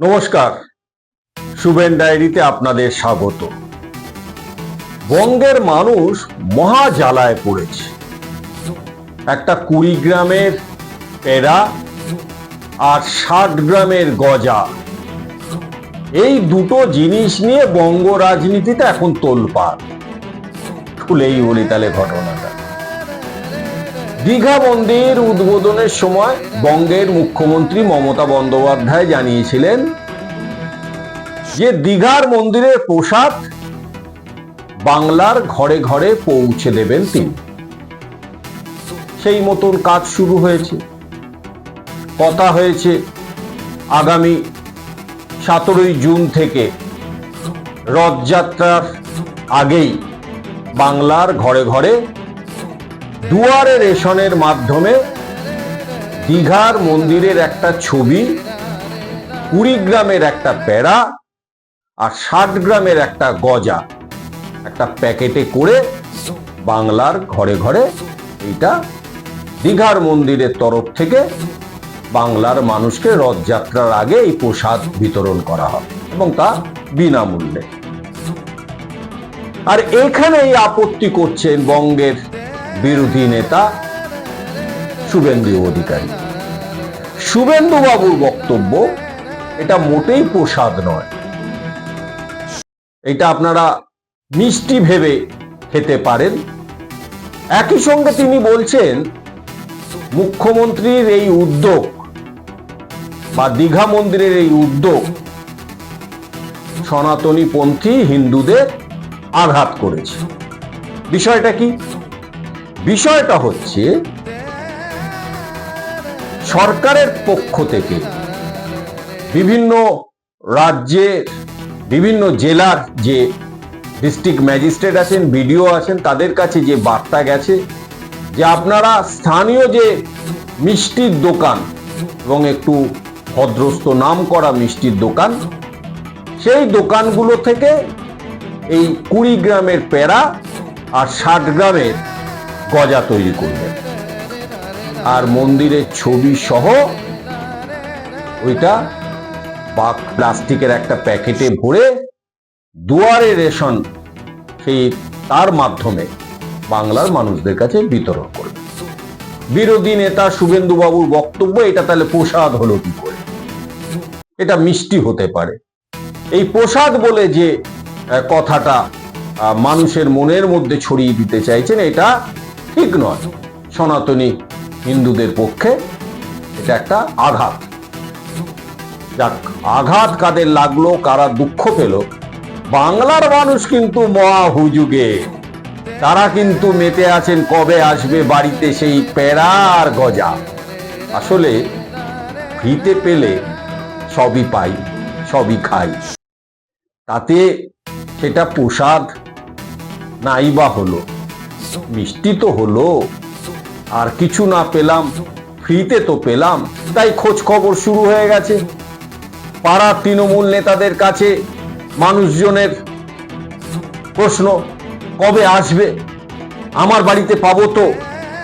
নমস্কার। সুবেন ডায়েরিতে আপনাদের স্বাগত। বঙ্গের মানুষ মহা জ্বালায় পড়েছে। একটা কুড়ি গ্রামের পেরা আর ষাট গ্রামের গজা। এই দুটো জিনিস নিয়ে বঙ্গ রাজনীতিতে এখন তোলপাড়। খুলেই বলি তাহলে ঘটনাটা দীঘা মন্দির উদ্বোধনের সময় বঙ্গের মুখ্যমন্ত্রী মমতা বন্দ্যোপাধ্যায় জানিয়েছিলেন যে দীঘার মন্দিরের প্রসাদ বাংলার ঘরে ঘরে পৌঁছে দেবেন তিনি। সেই মতন কাজ শুরু হয়েছে। কথা হয়েছে, আগামী সতেরোই জুন থেকে রথযাত্রার আগেই বাংলার ঘরে ঘরে দুয়ারে রেশনের মাধ্যমে দীঘার মন্দিরের একটা ছবি, কুড়িগ্রামের একটা প্যারা আর ষাট গ্রামের একটা গজা। একটা প্যাকেটে করে বাংলার ঘরে ঘরে এইটা দীঘার মন্দিরের তরফ থেকে বাংলার মানুষকে রথযাত্রার আগে এই প্রসাদ বিতরণ করা হয় এবং তা বিনামূল্যে। আর এখানেই আপত্তি করছেন বঙ্গের বিরোধী নেতা শুভেন্দু অধিকারী। শুভেন্দু বাবুর বক্তব্য, এটা মোটেই প্রসাদ নয়। এটা আপনারা মিষ্টি ভেবে খেতে পারেন। একই সঙ্গে তিনি বলছেন, মুখ্যমন্ত্রীর এই উদ্যোগ বা দীঘা মন্দিরের এই উদ্যোগ সনাতনী পন্থী হিন্দুদের আঘাত করেছে। বিষয়টা কি? বিষয়টা হচ্ছে, সরকারের পক্ষ থেকে বিভিন্ন রাজ্যের বিভিন্ন জেলার যে ডিস্ট্রিক্ট ম্যাজিস্ট্রেট আছেন, বিডিও আছেন, তাদের কাছে যে বার্তা গেছে যে আপনারা স্থানীয় যে মিষ্টির দোকান এবং একটু ভদ্রস্ত নাম করা মিষ্টির দোকান, সেই দোকানগুলো থেকে এই কুড়ি গ্রামের প্যারা আর ষাট গ্রামের গজা তৈরি করবেন আর মন্দিরের ছবি সহ ওইটা বা প্লাস্টিকের একটা প্যাকেটে ভরে দুয়ারে রেশন সেই তার মাধ্যমে বাংলার মানুষদের কাছে বিতরণ করবে। বিরোধী নেতা শুভেন্দু বাবুর বক্তব্য, এটা তাহলে প্রসাদ হলো কি করে? এটা মিষ্টি হতে পারে। এই প্রসাদ বলে যে কথাটা মানুষের মনের মধ্যে ছড়িয়ে দিতে চাইছেন, এটা ঠিক নয় সনাতনী হিন্দুদের পক্ষে এটা একটা আঘাত। যাক, আঘাত কাদের লাগল, কারা দুঃখ পেল, বাংলার মানুষ কিন্তু মহা হুজুগে তারা কিন্তু মেতে আছেন কবে আসবে বাড়িতে সেই প্যারা আর গজা। আসলে ফ্রিতে পেলে সবই পাই, সবই খাই। তাতে সেটা প্রসাদ নাই বা হলো। মিষ্টি তো হলো। আর কিছু না পেলাম, ফ্রিতে তো পেলাম, তাই খোঁজ খবর শুরু হয়ে গেছে। পাড়ার তৃণমূল নেতাদের কাছে মানুষজনের প্রশ্ন, কবে আসবে? আমার বাড়িতে পাবো তো?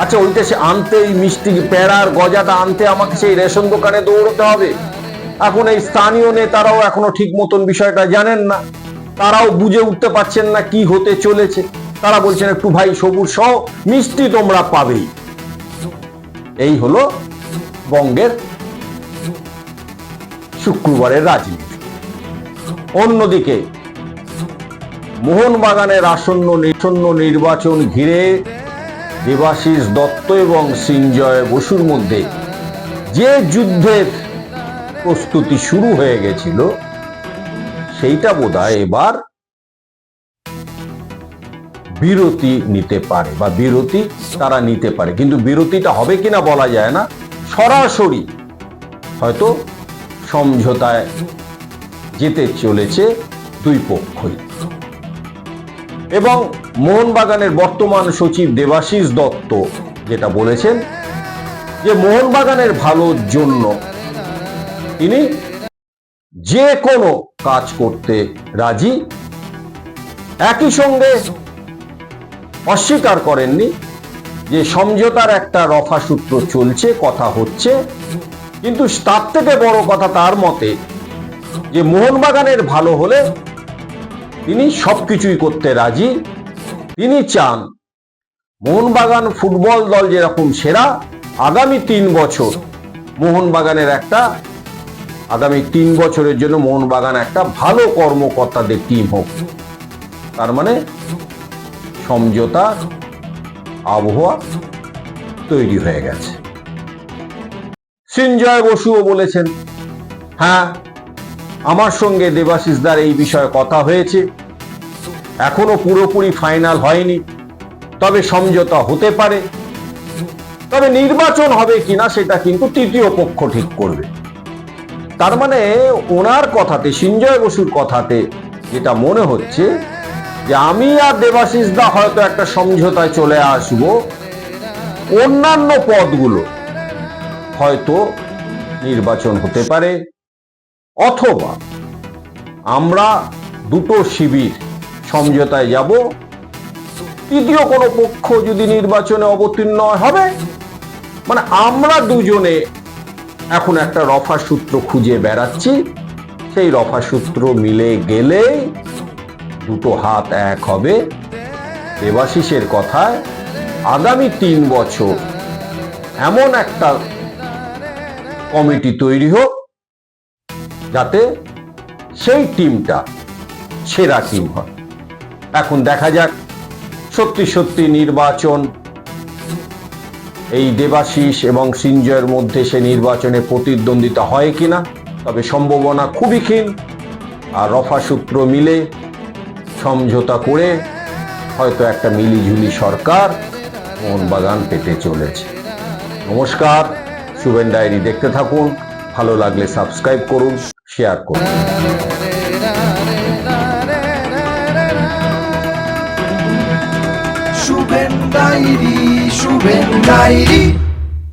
আচ্ছা ওইটা সে আনতে এই মিষ্টি প্যারার গজাটা আনতে আমাকে সেই রেশন দোকানে দৌড়তে হবে। এখন এই স্থানীয় নেতারাও এখনও ঠিক মতন বিষয়টা জানেন না। তারাও বুঝে উঠতে পারছেন না কি হতে চলেছে। তারা বলছেন, একটু ভাই সবুজ সহ, মিষ্টি তোমরা পাবেই। এই হলো বঙ্গের শুক্রবারের রাজনীতি। অন্যদিকে, মোহনবাগানের আসন্ন আসন্ন নির্বাচন ঘিরে দেবাশিস দত্ত এবং সিঞ্জয় বসুর মধ্যে যে যুদ্ধের প্রস্তুতি শুরু হয়ে গেছিল, সেইটা বোধহয় এবার বিরতি নিতে পারে বা বিরতি তারা নিতে পারে। কিন্তু বিরতিটা হবে কিনা বলা যায় না। সরাসরি হয়তো সমঝোতায় যেতে চলেছে দুই পক্ষই। এবং মোহনবাগানের বর্তমান সচিব দেবাশিস দত্ত যেটা বলেছেন যে মোহনবাগানের ভালোর জন্য তিনি যে কোনো কাজ করতে রাজি। একই সঙ্গে অস্বীকার করেননি যে সমঝোতার একটা রফা সূত্র চলছে, কথা হচ্ছে। কিন্তু তার থেকে বড় কথা তার মতে যে মোহনবাগানের ভালো হলে তিনি সবকিছুই করতে রাজি। তিনি চান মোহনবাগান ফুটবল দল যেরকম সেরা, আগামী তিন বছর মোহনবাগানের একটা, আগামী তিন বছরের জন্য মোহনবাগান একটা ভালো কর্মকর্তাদের টিম হোক। তার মানে সমঝোতার আবহাওয়া তৈরি হয়ে গেছে। সৃঞ্জয় বসুও বলেছেন হ্যাঁ আমার সঙ্গে দেবাশিসদার এই বিষয়ে কথা হয়েছে। এখনও পুরোপুরি ফাইনাল হয়নি। তবে সমঝোতা হতে পারে। তবে নির্বাচন হবে কিনা সেটা কিন্তু তৃতীয় পক্ষ ঠিক করবে। তার মানে ওনার কথাতে সঞ্জয় বসুর কথাতে যেটা মনে হচ্ছে যে আমি আর দেবাশিস দা হয়তো একটা সমঝোতায় চলে আসব। অন্যান্য পদগুলো হয়তো নির্বাচন হতে পারে, অথবা আমরা দুটো শিবির সমঝোতায় যাব। তৃতীয় কোনো পক্ষ যদি নির্বাচনে অবতীর্ণ হবে মানে আমরা দুজনে এখন একটা রফা সূত্র খুঁজে বেড়াচ্ছি। সেই রফা সূত্র মিলে গেলেই দুটো হাত এক হবে। দেবাশিসের কথায় আগামী তিন বছর এমন একটা কমিটি তৈরি হোক যাতে সেই টিমটা সেরা টিম হয়। এখন দেখা যাক, সত্যি সত্যি নির্বাচন, এই দেবাশিস এবং সিঞ্জয়ের মধ্যে সে নির্বাচনে প্রতিদ্বন্দ্বিতা হয় কিনা, তবে সম্ভাবনা খুবই ক্ষীণ। আর রফা সূত্র মিলে সমঝোতা করে হয়তো একটা মিলিঝুলি সরকার মোহনবাগান পেতে চলেছে। নমস্কার, শুভেন ডায়েরি দেখতে থাকুন, ভালো লাগলে সাবস্ক্রাইব করুন, শেয়ার করুন। Shuven diary Shuven diary.